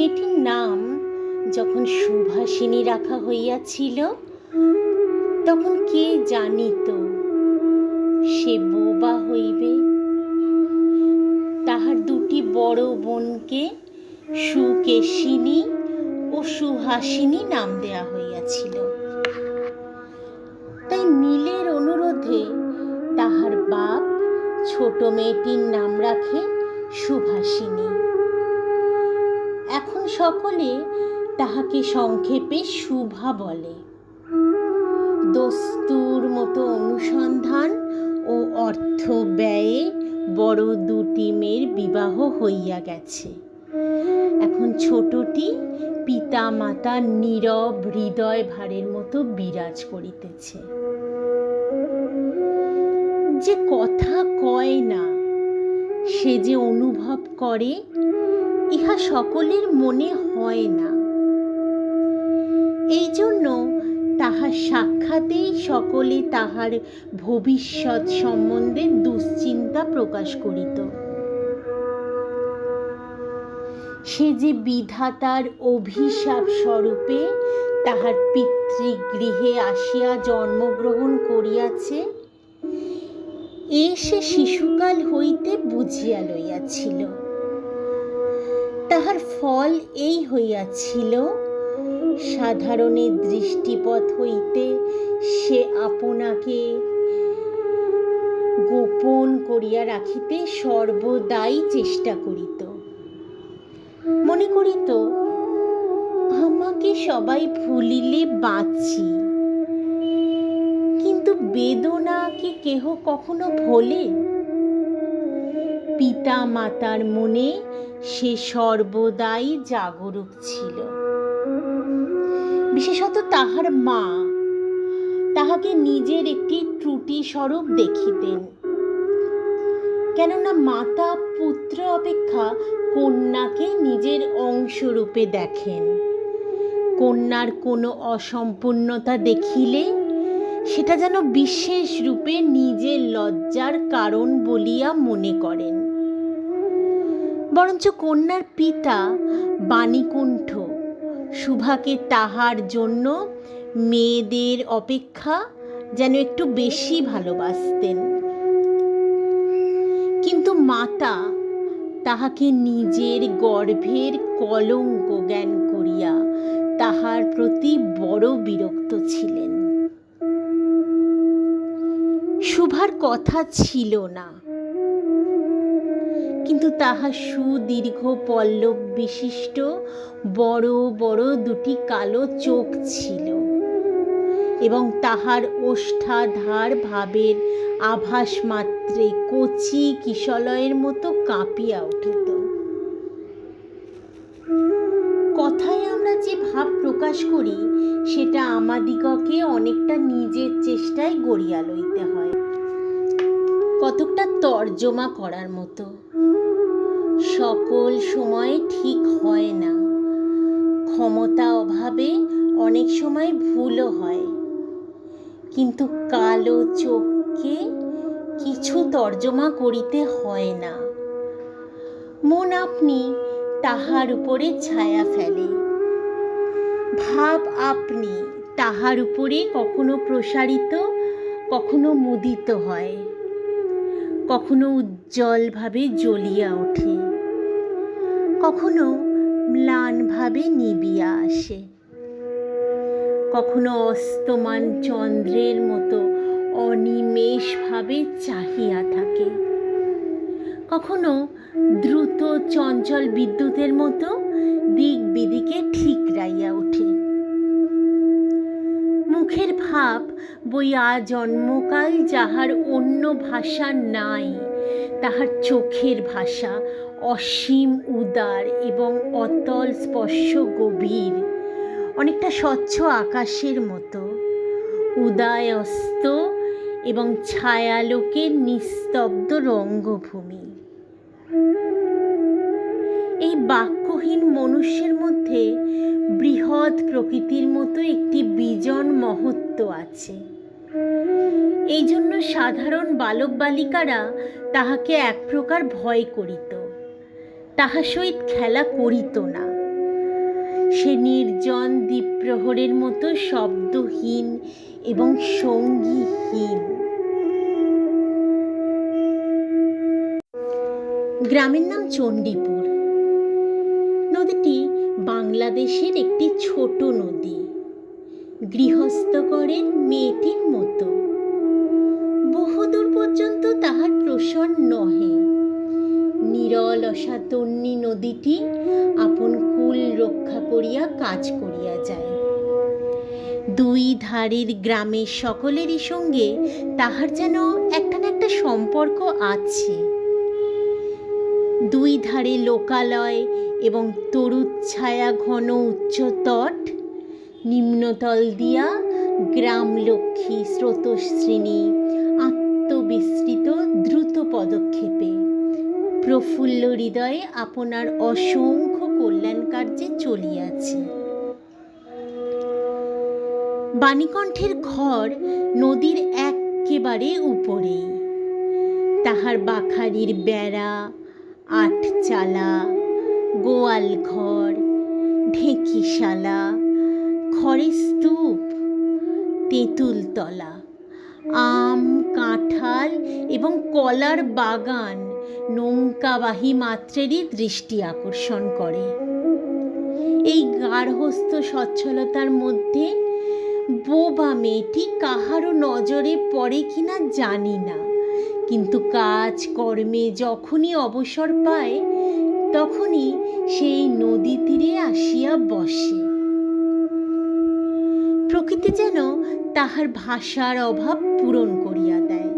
মেয়েটির নাম যখন সুভাষিনী রাখা হইয়াছিল, তখন কে জানিত সে বোবা হইবে? তাহার দুটি বড় বোনকে সুকেশিনী ও সুহাসিনী নাম দেয়া হইয়াছিল। তাই নীলের অনুরোধে তাহার বাপ ছোট মেয়েটির নাম রাখে সুভাষিনী। সকলে তাহাকে সংক্ষেপে শুভা বলে। দস্তুর মতো অনুসন্ধান ও অর্থ ব্যয়ে বড় দুটি মেয়ের বিবাহ হইয়া গেছে। এখন ছোটটি পিতা মাতার নীরব হৃদয় ভারের মতো বিরাজ করিতেছে। যে কথা কয় না, সে যে অনুভব করে ইহা সকলের মনে হয় না। এই জন্য তাহার সাক্ষাতেই সকলে তাহার ভবিষ্যৎ সম্বন্ধে দুশ্চিন্তা প্রকাশ করিত। সে যে বিধাতার অভিশাপ স্বরূপে তাহার পিতৃগৃহে আসিয়া জন্মগ্রহণ করিয়াছে, এ সে শিশুকাল হইতে বুঝিয়া লইয়াছিল। তাহার ফল এই হইয়াছিল সাধারণের দৃষ্টিপথ হইতে সে আপনাকে গোপন করিয়া রাখিতে সর্বদাই চেষ্টা করিত। মনে করিত, আমাকে সবাই ভুলিলে বাঁচি। কিন্তু বেদনা কি কেহ কখনো ভোলে? পিতা মাতার মনে সে সর্বদাই জাগরুক ছিল। বিশেষত তাহার মা তাহাকে নিজের একটি ত্রুটি স্বরূপ দেখিতেন। কেননা মাতা পুত্র অপেক্ষা কন্যাকে নিজের অংশরূপে দেখেন। কন্যার কোনো অসম্পূর্ণতা দেখিলে সেটা যেন বিশেষ রূপে নিজের লজ্জার কারণ বলিয়া মনে করেন। বরঞ্চ কন্যার পিতা বাণীকুণ্ঠ। সুভাকে তাহার জন্য মেয়েদের অপেক্ষা যেন একটু বেশি ভালোবাসতেন। কিন্তু মাতা তাহাকে নিজের গর্ভের কলঙ্ক জ্ঞান করিয়া তাহার প্রতি বড় বিরক্ত ছিলেন। শুভার কথা ছিল না। কিন্তু তাহার সুদীর্ঘ পল্লব বিশিষ্ট, বড় বড় দুটি কালো চোখ ছিল এবং তাহার ওষ্ঠাধার ভাবের আভাস মাত্রে কচি কিশলয়ের মতো কাঁপিয়া উঠিত। কথায় আমরা যে ভাব প্রকাশ করি, সেটা আমাদিগকে অনেকটা নিজের চেষ্টায় গড়িয়া লইতে হয়। কতকটা তর্জমা করার মতো। সকল সময় ঠিক হয় না। ক্ষমতা অভাবে অনেক সময় ভুলও হয়। কিন্তু কালো চোখকে কিছু তর্জমা করিতে হয় না। মন আপনি তাহার উপরে ছায়া ফেলে। ভাব আপনি তাহার উপরে কখনো প্রসারিত, কখনো মুদিত হয়। কখনো উজ্জ্বলভাবে জ্বলিয়া ওঠে, কখনো ম্লানভাবে নিবিয়া আসে, কখনো অস্তমান চন্দ্রের মতো অনিমেষভাবে চাহিয়া থাকে, কখনো দ্রুত চঞ্চল বিদ্যুতের মতো দিক বিদিকে ঠিকরাইয়া ওঠে। মুখের ভাব বইয়া জন্মকাল যাহার অন্য ভাষা নাই, তাহার চোখের ভাষা অসীম উদার এবং অতল স্পর্শ গভীর, অনেকটা স্বচ্ছ আকাশের মতো। উদয় অস্ত এবং ছায়ালোকের নিস্তব্ধ রঙ্গভূমি। এই বাক্যহীন মনুষ্যের মধ্যে বৃহৎ প্রকৃতির মতো একটি বিজন মহত্ব আছে। এই জন্য সাধারণ বালক বালিকারা তাহাকে এক প্রকার ভয় করিত। তাহার সহিত খেলা করিত না। সে নির্জন দ্বীপ্রহরের মতো শব্দহীন এবং সঙ্গীহীন। গ্রামের নাম চণ্ডীপুর। নদীটি বাংলাদেশের একটি ছোট নদী। গৃহস্থকরের মেয়েটির মতো। বহুদূর পর্যন্ত তাহার প্রসর নহে। নিরল তন্নি নদীটি আপন কুল রক্ষা করিয়া কাজ করিয়া যায়। দুই ধারের গ্রামের সকলেরই সঙ্গে তাহার যেন একটা না একটা সম্পর্ক আছে। দুই ধারে লোকালয় এবং তরুচ্ছায়া ঘন উচ্চ তট নিম্নতল দিয়া গ্রাম লক্ষ্মী স্রোতশ্রেণী আত্মবিস্তৃত দ্রুত পদক্ষেপে। প্রফুল্ল হৃদয়ে আপনার অসংখ্য কল্যাণ কার্যে চলিয়াছে। বাণীকণ্ঠের ঘর নদীর একেবারে উপরেই তাহার বাখারির বেড়া, আটচালা গোয়াল ঘর ঢেঁকিশালা খড়ের স্তূপ তেঁতুলতলা আম, কাঁঠাল এবং কলার বাগান নৌকাবাহী মাত্রেরই দৃষ্টি আকর্ষণ করে। এই গার্হস্থ সচ্ছলতার মধ্যে বোবা মেয়েটি কাহারও নজরে পড়ে কিনা জানি না। কিন্তু কাজ, কর্মে যখনই অবসর পায়, তখনই সেই নদী তীরে আসিয়া বসে। প্রকৃতি যেন তাহার ভাষার অভাব পূরণ করিয়া দেয়,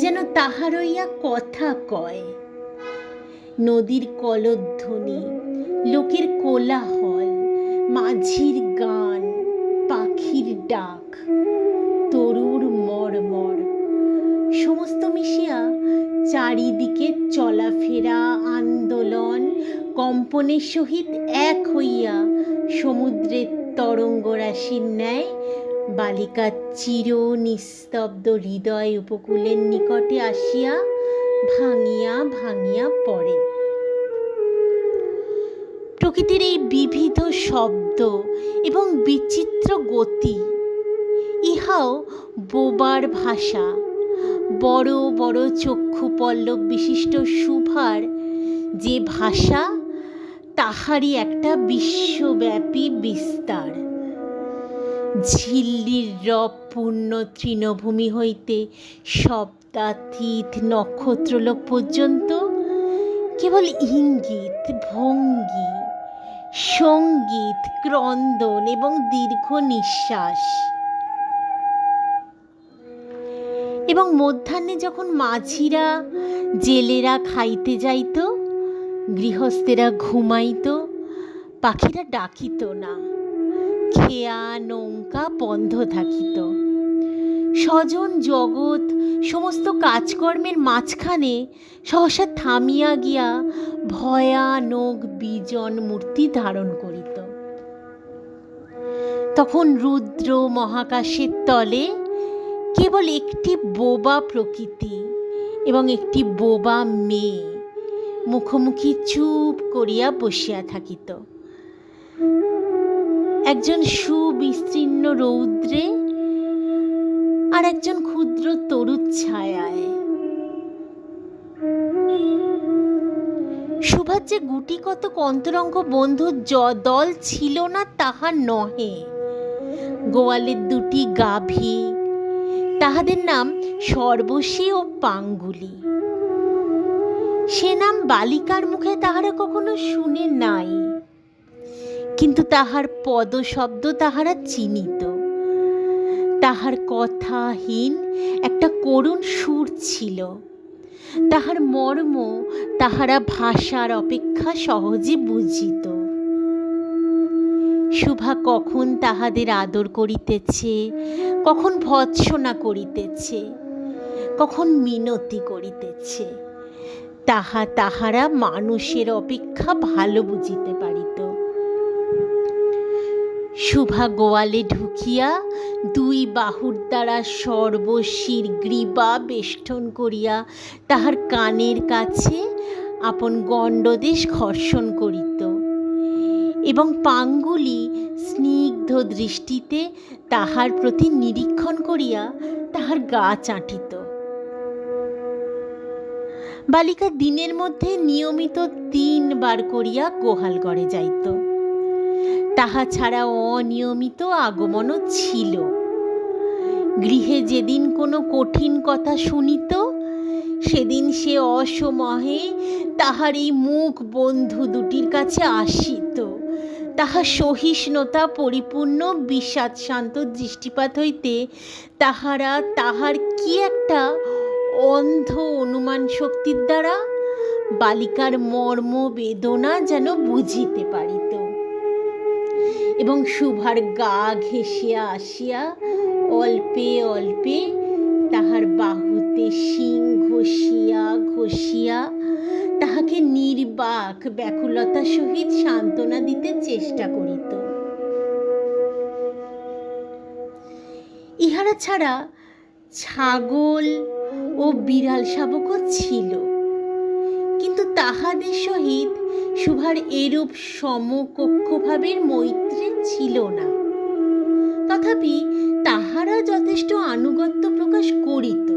যেন তাহার হইয়া কথা কয়। নদীর কলধ্বনি, লোকের কোলাহল, মাঝির গান, পাখির ডাক, তরুর মরমর সমস্ত মিশিয়া চারিদিকে চলাফেরা, আন্দোলন, কম্পনের সহিত এক হইয়া সমুদ্রের তরঙ্গরাশির ন্যায়, বালিকার চির নিস্তব্ধ হৃদয় উপকূলের নিকটে আসিয়া ভাঙিয়া ভাঙিয়া পড়ে। প্রকৃতির এই বিবিধ শব্দ এবং বিচিত্র গতি, ইহাও বোবার ভাষা। বড় বড় চক্ষু পল্লব বিশিষ্ট সুভার যে ভাষা তাহারই একটা বিশ্বব্যাপী বিস্তার। ঝিল্লির রব পূর্ণ তৃণভূমি হইতে শব্দাতীত নক্ষত্রলোক পর্যন্ত কেবল ইঙ্গিত, ভঙ্গি, সংগীত, ক্রন্দন এবং দীর্ঘ নিঃশ্বাস। এবং মধ্যাহ্নে যখন মাঝিরা জেলেরা খাইতে যাইত গৃহস্থেরা ঘুমাইত, পাখিরা ডাকিত না। খেয়া, নৌকা, বন্ধ থাকিত। স্বজন, জগৎ, সমস্ত কাজকর্মের মাঝখানে সহসা থামিয়া গিয়া ভয়ানক বিজন, মূর্তি ধারণ করিত। তখন রুদ্র মহাকাশের তলে কেবল একটি বোবা প্রকৃতি এবং একটি বোবা মেয়ে। মুখোমুখি চুপ করিয়া বসিয়া থাকিত। একজন সুবিস্তীর্ণ রৌদ্রে আর একজন ক্ষুদ্র তরুর ছায়ায়। সুভার যে গুটি কত অন্তরঙ্গ বন্ধুর দল ছিল না, তাহা নহে। গোয়ালের দুটি গাভী, তাহাদের নাম সর্বশী ও পাঙ্গুলি। সে নাম বালিকার মুখে তাহারা কখনো শুনে নাই। কিন্তু তাহার পদশব্দ তাহারা চিনিত। তাহার কথাহীন একটা করুণ সুর ছিল। তাহার মর্ম তাহারা ভাষার অপেক্ষা সহজে বুঝিত। শুভা কখন তাহাদের আদর করিতেছে, কখন ভৎসনা করিতেছে, কখন মিনতি করিতেছে। তাহা তাহারা মানুষের অপেক্ষা ভালো বুঝিতে পারিত। শুভা গোয়ালে ঢুকিয়া দুই বাহুর দ্বারা সর্বশির গ্রীবা বেষ্টন করিয়া তাহার কানের কাছে আপন গণ্ডদেশ ঘর্ষণ করিত এবং পাঙ্গুলি স্নিগ্ধ দৃষ্টিতে তাহার প্রতি নিরীক্ষণ করিয়া তাহার গা চাটিত। বালিকা দিনের মধ্যে নিয়মিত তিনবার করিয়া গোহাল গোহালগড়ে যাইত। তাহা ছাড়া অনিয়মিত আগমনও ছিল। গৃহে যেদিন কোনো কঠিন কথা শুনিত, সেদিন সে অসময়ে তাহার এই মুখ বন্ধু দুটির কাছে আসিত। তাহার সহিষ্ণুতা পরিপূর্ণ বিষাদ শান্ত দৃষ্টিপাত হইতে তাহারা তাহার কি একটা অন্ধ অনুমান শক্তির দ্বারা বালিকার মর্ম বেদনা যেন বুঝিতে পারিত। এবং শুভার গা ঘেঁষিয়া আসিয়া অল্পে অল্পে তাহার বাহুতে শিং ঘষিয়া ঘষিয়া তাহাকে নির্বাক ব্যাকুলতা সহিত সান্ত্বনা দিতে চেষ্টা করিত। ইহারা ছাড়া ছাগল ও বিড়াল শাবকও ছিল। কিন্তু তাহাদের সহিত শুভার এরূপ সমকক্ষভাবের মৈত্রী ছিল না। তথাপি তাহারা যথেষ্ট আনুগত্য প্রকাশ করিত।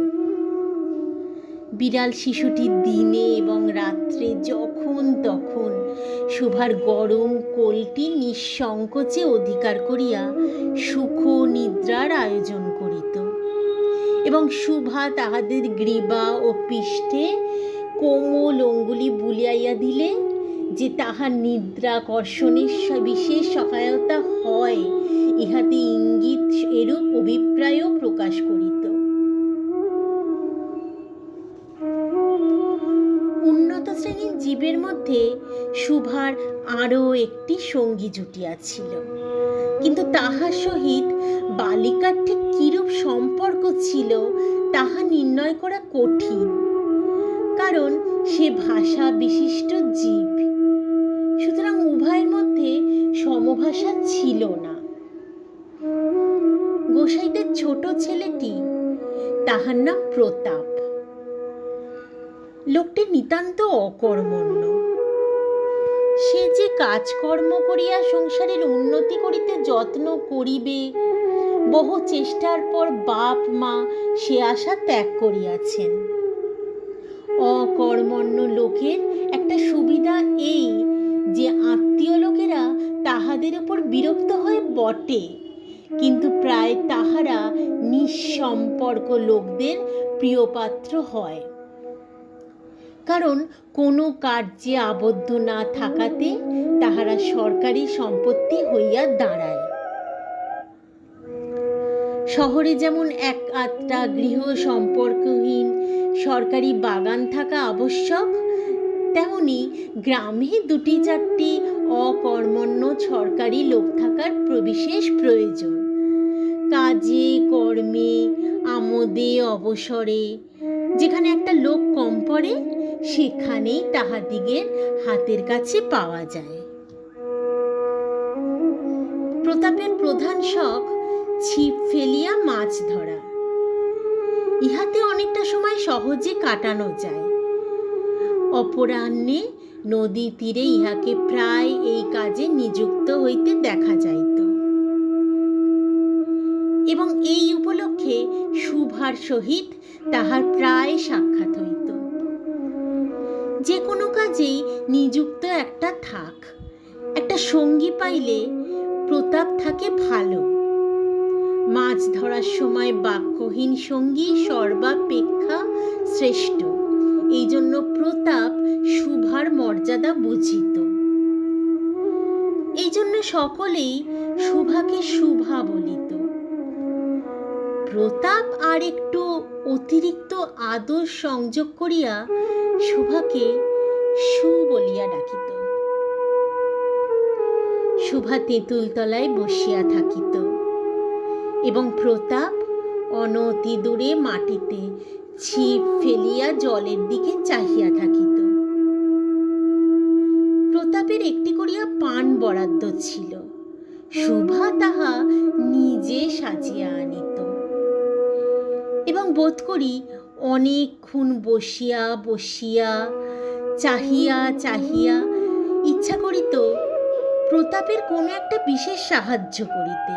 বিড়াল শিশুটি দিনে এবং রাত্রে যখন তখন শুভার গরম কোলটি নিঃসংকোচে অধিকার করিয়া সুখ নিদ্রার আয়োজন এবং শুভা তাহাদের গ্রীবা ও পৃষ্ঠে কোমল অঙ্গুলি বুলিয়াইয়া দিলে যে তাহার নিদ্রাকর্ষণের বিশেষ সহায়তা হয়, ইহাতে ইঙ্গিত এরূপ অভিপ্রায়ও প্রকাশ করিত। উন্নত শ্রেণির জীবের মধ্যে শুভার আরও একটি সঙ্গী জুটিয়াছিল। কিন্তু তাহার সহিত বালিকার ঠিক কিরূপ সম্পর্ক ছিল, তাহা নির্ণয় করা কঠিন। কারণ সে ভাষা বিশিষ্ট জীব। সুতরাং উভয়ের মধ্যে সমভাষা ছিল না। গোসাইদের ছোট ছেলেটি, তাহার নাম প্রতাপ। লোকটি নিতান্ত অকর্মণ্য। সে যে কাজকর্ম করিয়া সংসারের উন্নতি করিতে যত্ন করিবে, বহু চেষ্টার পর বাপ মা সে আশা ত্যাগ করিয়াছেন। অকর্মণ্য লোকের একটা সুবিধা এই যে আত্মীয় লোকেরা তাহাদের ওপর বিরক্ত হয় বটে, কিন্তু প্রায় তাহারা নিঃসম্পর্ক লোকদের প্রিয়পাত্র হয়। কারণ কোনো কার্যে আবদ্ধ না থাকাতে তাহারা সরকারি সম্পত্তি হইয়া দাঁড়ায়। শহরে যেমন এক আধটা গৃহ সম্পর্কহীন, সরকারি বাগান থাকা আবশ্যক, তেমনি গ্রামে দুটি চারটি অকর্মণ্য সরকারি লোক থাকার বিশেষ প্রয়োজন। কাজে, কর্মে, আমোদে, অবসরে, যেখানে একটা লোক কম পড়ে সেখানেই তাহাদিগের হাতের কাছে পাওয়া যায়। প্রতাপের প্রধান শখ, ছিপ ফেলিয়া মাছ ধরা। ইহাতে অনেকটা সময় সহজে কাটানো যায়। অপরাহ্নে নদী তীরে ইহাকে প্রায় এই কাজে নিযুক্ত হইতে দেখা যাইত। এবং এই উপলক্ষে শুভার সহিত তাহার প্রায় সাক্ষাৎ হইত। যে কোনো কাজেই নিযুক্ত একটা থাক। একটা সঙ্গী পাইলে প্রতাপ থাকে ভালো। মাছ ধরার সময় বাক্যহীন সঙ্গী সর্বাপেক্ষা শ্রেষ্ঠ। এই জন্য প্রতাপ শুভার মর্যাদা বুঝিত। এই জন্য সকলেই শুভাকে শুভা বলিত। প্রতাপ আর একটু অতিরিক্ত আদর সংযোগ করিয়া শুভাকে সু বলিয়া ডাকিত। শুভা তেঁতুল তলায় বসিয়া থাকিত এবং প্রতাপ অনতি দূরে মাটিতে ছিপ ফেলিয়া জলের দিকে চাহিয়া থাকিত। প্রতাপের একটি করিয়া পান বরাদ্দ ছিল। শুভা তাহা নিজে সাজিয়া আনিত। এবং বোধ করি অনেকক্ষণ বসিয়া বসিয়া, চাহিয়া চাহিয়া ইচ্ছা করিত প্রতাপের কোনো একটা বিশেষ সাহায্য করিতে,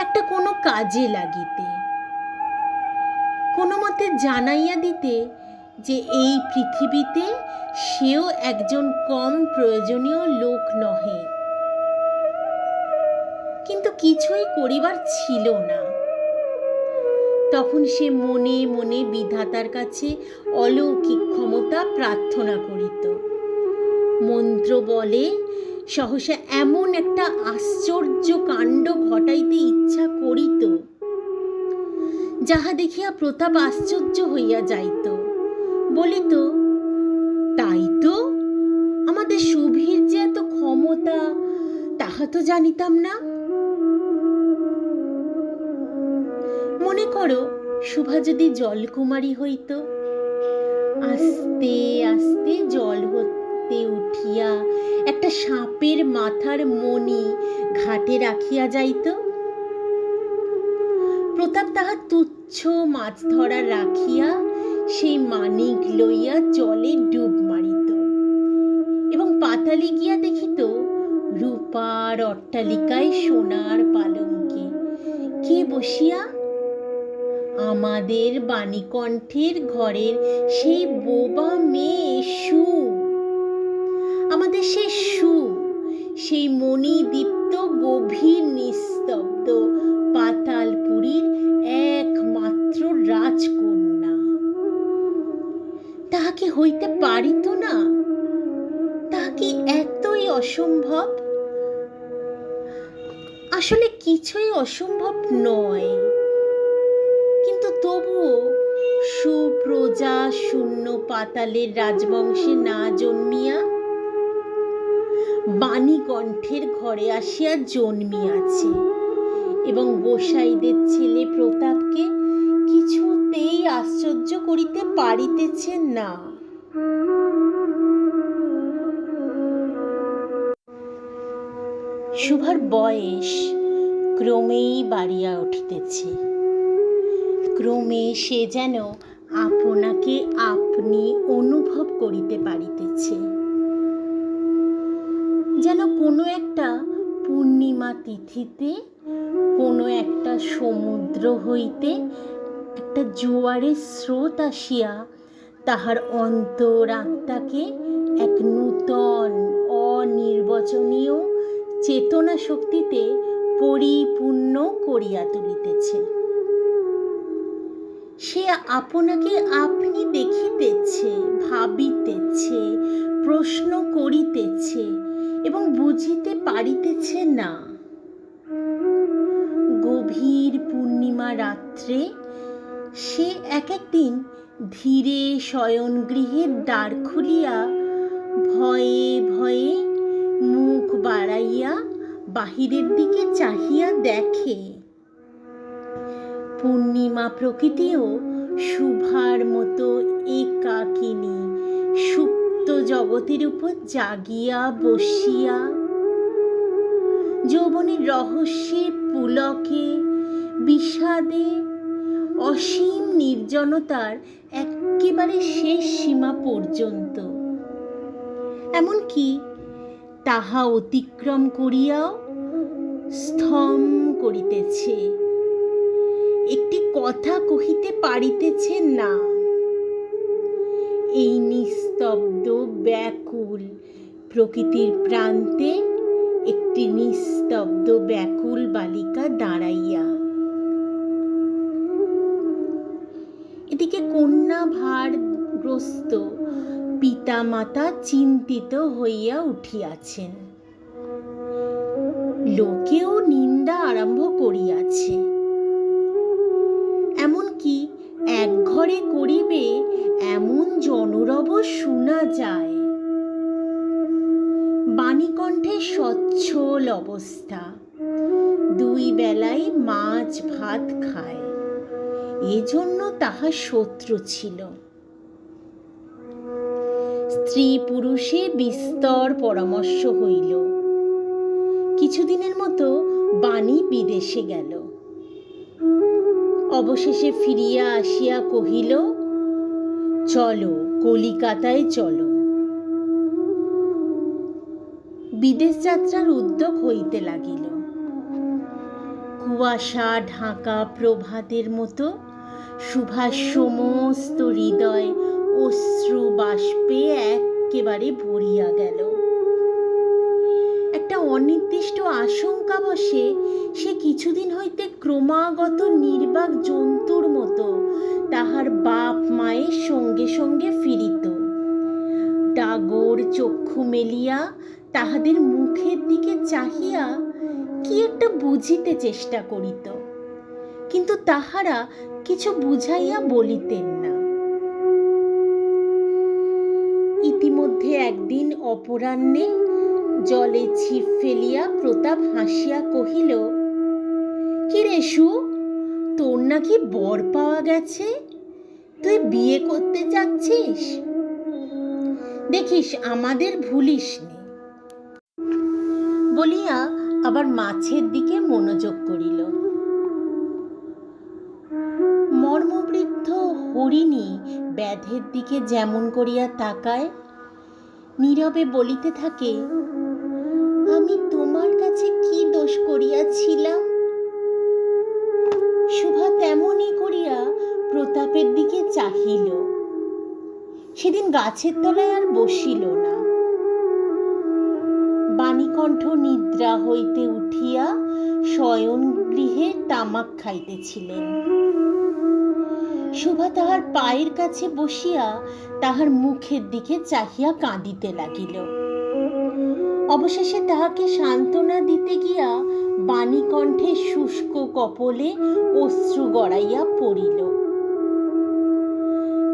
একটা কোনো কাজে লাগিতে। কোনো মতে জানাইয়া দিতে যে এই পৃথিবীতে সেও একজন কম প্রয়োজনীয় লোক নহে। কিন্তু কিছুই করিবার ছিল না। তখন সে মনে মনে বিধাতার কাছে অলৌকিক ক্ষমতা প্রার্থনা করিত। মন্ত্র বলে, সহসা এমন একটা আশ্চর্য কাণ্ড ঘটাইতে ইচ্ছা করিত, যাহা দেখিয়া প্রতাপ আশ্চর্য হইয়া যাইত। বলিত, তাই তো, আমাদের সুভীর যে এত ক্ষমতা, তাহা তো জানিতাম না। শুভা যদি জলকুমারী হইত, আস্তে আস্তে জল হতে উঠিয়া একটা সাপের মাথার মণি ঘাটে রাখিয়া যাইত। প্রতাপ তাহা তুচ্ছ মাছ ধরা রাখিয়া সেই মানিক লইয়া জলে ডুব মারিত এবং পাতালে গিয়া দেখিত রূপার অট্টালিকায় সোনার পালঙ্কে কে বসিয়া আমাদের বাণীকণ্ঠের ঘরের সেই বোবা মেয়ে সু। আমাদের সেই সু, সেই মণিদীপ্ত গভীর নিস্তব্ধ পাতালপুরীর একমাত্র রাজকন্যা। তাহাকে হইতে পারিত না, তাহাকে এতই অসম্ভব। আসলে কিছুই অসম্ভব নয়। তবুও সুপ্রজা শূন্য পাতালের রাজবংশে না জন্মিয়া বাণীকণ্ঠের ঘরে আসিয়া জন্মিয়াছে। এবং গোসাইদের ছেলে প্রতাপকে কিছুতেই আশ্চর্য করিতে পারিতেছে না। শুভার বয়স ক্রমেই বাড়িয়া উঠিতেছে। ক্রমে সে যেন আপনাকে আপনি অনুভব করিতে পারিতেছে। যেন কোনো একটা পূর্ণিমা তিথিতে, কোনো একটা সমুদ্র হইতে একটা জোয়ারের স্রোত আসিয়া তাহার অন্তর আত্মাকে এক নূতন, অনির্বচনীয় চেতনা শক্তিতে পরিপূর্ণ করিয়া তুলিতেছে। সে আপনাকে আপনি দেখিতেছে, ভাবিতেছে, প্রশ্ন করিতেছে এবং বুঝিতে পারিতেছে না। গভীর পূর্ণিমা রাত্রে সে এক একদিন ধীরে শয়ন গৃহের দ্বার খুলিয়া ভয়ে ভয়ে মুখ বাড়াইয়া বাহিরের দিকে চাহিয়া দেখে। পূর্ণিমা প্রকৃতিও শুভার মতো একাকিনী। সুপ্ত জগতের উপর জাগিয়া বসিয়া যৌবনের রহস্যে পুলকে বিষাদে অসীম নির্জনতার একেবারে শেষ সীমা পর্যন্ত। এমনকি তাহা অতিক্রম করিয়াও স্থম করিতেছে। একটি কথা কহিতে পারিতেছে না। এই নিস্তব্ধ ব্যাকুল প্রকৃতির প্রান্তে একটি নিস্তব্ধ ব্যাকুল বালিকা দাঁড়াইয়া। এদিকে কন্যা ভারগ্রস্ত পিতা মাতা চিন্তিত হইয়া উঠিয়াছেন। লোকেও নিন্দা আরম্ভ করিয়াছে। ঘরে করিবে, এমন জনরব শোনা যায়। বাণীকণ্ঠে সচ্ছল অবস্থা। দুই বেলায় মাছ ভাত খায়। এজন্য তাহা শত্রু ছিল। স্ত্রী পুরুষে বিস্তর পরামর্শ হইল। কিছুদিনের মতো বাণী বিদেশে গেল। অবশেষে ফিরিয়া আসিয়া কহিল, চলো, কলিকাতায় চলো। বিদেশ যাত্রার উদ্যোগ হইতে লাগিল। কুয়াশা, ঢাকা প্রভাতের মতো সুভাষ সমস্ত হৃদয় অশ্রু বাষ্পে একেবারে ভরিয়া গেল। একটা অনির্দিষ্ট আশঙ্কা বসে সে কিছুদিন হইতে ক্রমাগত নির্বাক জন্তুর মতো তাহার বাপ মায়ের সঙ্গে সঙ্গে ফিরিত। ডাগর চক্ষু মেলিয়া তাহাদের মুখের দিকে চাহিয়া কি একটা বুঝিতে চেষ্টা করিত। কিন্তু তাহারা কিছু বুঝাইয়া বলিতেন না। ইতিমধ্যে একদিন অপরাহ্নে জলে ছিপ ফেলিয়া প্রতাপ হাসিয়া কহিল কি রেশু তোর নাকি বর পাওয়া গেছে। তুই বিয়ে করতে যাচ্ছিস দেখিস, আমাদের ভুলিস নে বলিয়া আবার মাছের দিকে মনোযোগ করিল। মর্মবৃদ্ধ হরিণী ব্যাধের দিকে যেমন করিয়া তাকায়, নীরবে বলিতে থাকে, আমি তোমার কাছে কি দোষ করিয়াছিলাম? চাহিল সেদিন গাছের তলায় আর বসিল না। বাণীকণ্ঠ নিদ্রা হইতে উঠিয়া শয়ন গৃহে তামাক খাইতেছিলেন। শোভা তাহার পায়ের কাছে বসিয়া তাহার মুখের দিকে চাহিয়া কাঁদিতে লাগিল। অবশেষে তাহাকে সান্ত্বনা দিতে গিয়া বাণীকণ্ঠে শুষ্ক কপলে অশ্রু গড়াইয়া পড়িল।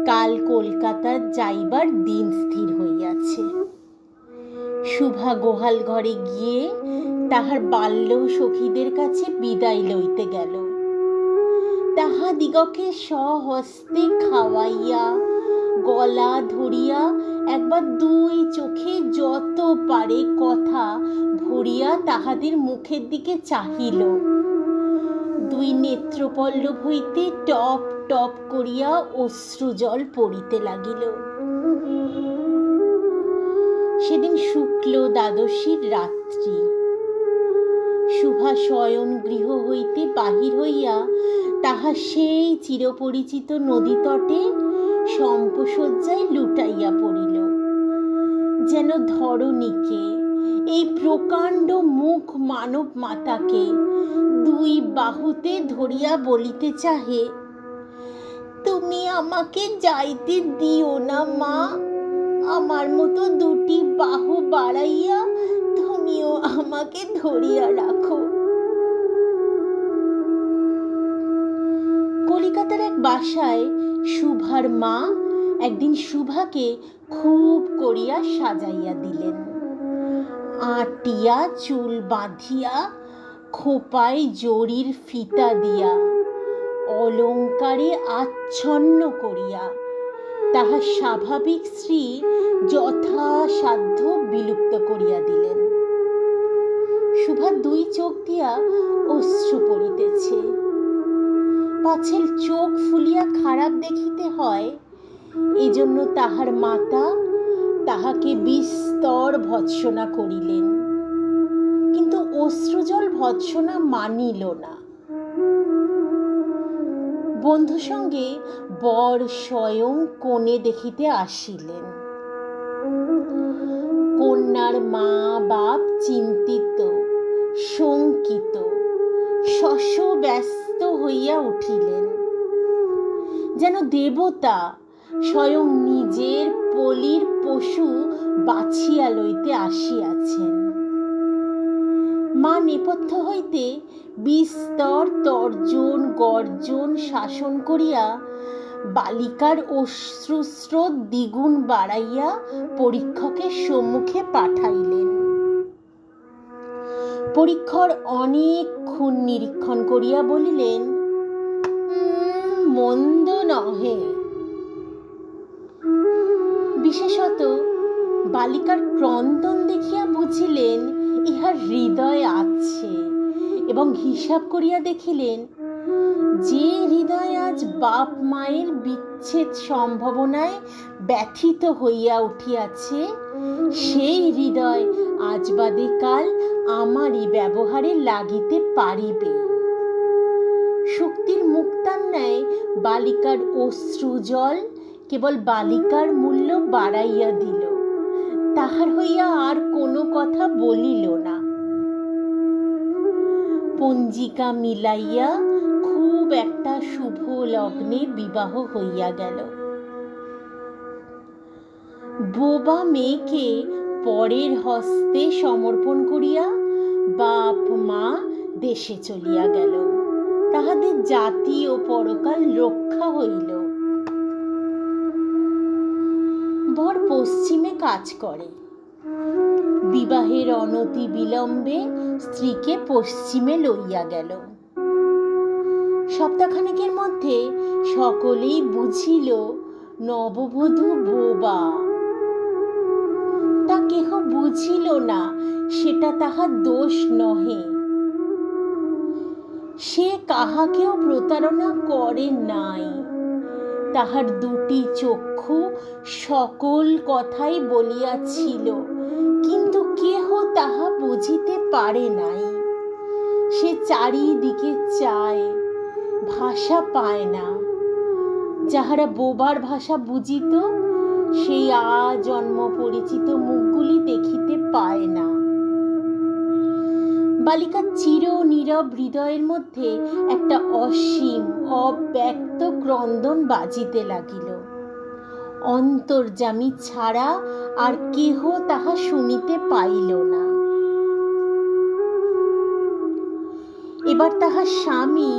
কাল কলকাতার যাইবার দিন স্থির হইয়াছে। শুভা গোহাল ঘরে গিয়ে তাহার বাল্য সখীদের কাছে বিদায় লইতে গেল। তাহাদিগকে সহস্তে খাওয়াইয়া, গলা ধরিয়া একবার দুই চোখে যত পারে কথা ভরিয়া তাহাদের মুখের দিকে চাহিল। দুই নেত্রপল্লব হইতে টপ টপ করিয়া অশ্রুজল পড়িতে লাগিল। সেদিন শুক্ল দ্বাদশীর রাত্রি। শুভা শয়ন গৃহ হইতে বাহির হইয়া তাহা সেই চিরপরিচিত নদী তটে সম্পসজ্জায় লুটাইয়া পড়িল। যেন ধরণীকে এই প্রকাণ্ড মুখ মানব মাতাকে দুই বাহুতে ধরিয়া বলিতে চাহে। তুমি আমাকে যাইতে দিও না, মা। আমার মতো দুটি বাহু বাড়াইয়া তুমিও আমাকে ধরিয়া রাখো। কলিকাতার এক বাসায় সুভার মা একদিন সুভাকে খুব করিয়া সাজাইয়া দিলেন। আটিয়া, চুল বাঁধিয়া, খোপায় জরির ফিতা দিয়া, অলঙ্কারে আচ্ছন্ন করিয়া তাহার স্বাভাবিক শ্রী যথাসাধ্য বিলুপ্ত করিয়া দিলেন। শুভা দুই চোখ দিয়া অশ্রু পড়িতেছে। পাছেল চোখ ফুলিয়া খারাপ দেখিতে হয়, এজন্য তাহার মাতা তাহাকে বিস্তর ভৎসনা করিলেন। কিন্তু অশ্রুজল ভৎসনা মানিল না। বন্ধু সঙ্গে বর স্বয়ং কোণে দেখিতে আসিলেন। কন্যার মা বাপ চিন্তিত, শঙ্কিত শশ ব্যস্ত হইয়া উঠিলেন। যেন দেবতা স্বয়ং নিজের পলির পশু বাছিয়া লইতে আসিয়াছেন। মা নেপথ্য হইতে বিস্তর তর্জন গর্জন শাসন করিয়া বালিকার অশ্রুস্রোত দ্বিগুণ বাড়াইয়া পরীক্ষকের সম্মুখে পাঠাইলেন। পরীক্ষর অনেকক্ষণ নিরীক্ষণ করিয়া বলিলেন মন্দ নহে। বিশেষত বালিকার ক্রন্দন দেখিয়া বুঝিলেন, ইহার হৃদয় আছে এবং হিসাব করিয়া দেখিলেন, যে হৃদয় আজ বাপ মায়ের বিচ্ছেদ সম্ভাবনায় ব্যথিত হইয়া উঠিয়াছে, সেই হৃদয় আজ বাদে কাল আমারই ব্যবহারে লাগিতে পারিবে। শক্তির মুক্তার ন্যায় বালিকার অশ্রু জল কেবল বালিকার মূল্য বাড়াইয়া দিল। তাহার হইয়া আর কোনো কথা বলিল না। পঞ্জিকা মিলাইয়া খুব একটা শুভ লগ্নে বিবাহ হইয়া গেল। বোবা মেয়েকে পরের হস্তে সমর্পণ করিয়া বাপ, মা দেশে চলিয়া গেল। তাহাদের জাতি ও পরকাল রক্ষা হইল। বর পশ্চিমে কাজ করে। বিবাহের অনতি বিলম্বে স্ত্রীকে পশ্চিমে লইয়া গেল। সপ্তাহখানেকের মধ্যে সকলেই বুঝিল, নববধূ বোবা। তা কেহ বুঝিল না, সেটা তাহার দোষ নহে। সে কাহাকেও প্রতারণা করে নাই। তাহার দুটি চক্ষু সকল কথাই বলিয়াছিল, কিন্তু কেহ তাহা বুঝিতে পারে নাই। সে চারিদিকে চায়, ভাষা পায় না। যাহারা বোবার ভাষা বুঝিত, সেই আজন্ম পরিচিত মুখগুলি দেখিতে পায় না। বালিকার চির নীরব হৃদয়ের মধ্যে একটা অসীম, অব্যক্ত ক্রন্দন বাজিতে লাগিল। অন্তর্জামী ছাড়া আর কেহ তাহা শুনিতে পাইল না। এবার তাহার স্বামী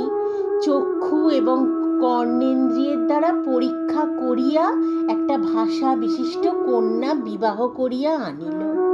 চক্ষু এবং কর্ণেন্দ্রিয়ের দ্বারা পরীক্ষা করিয়া একটা ভাষা বিশিষ্ট কন্যা বিবাহ করিয়া আনিল।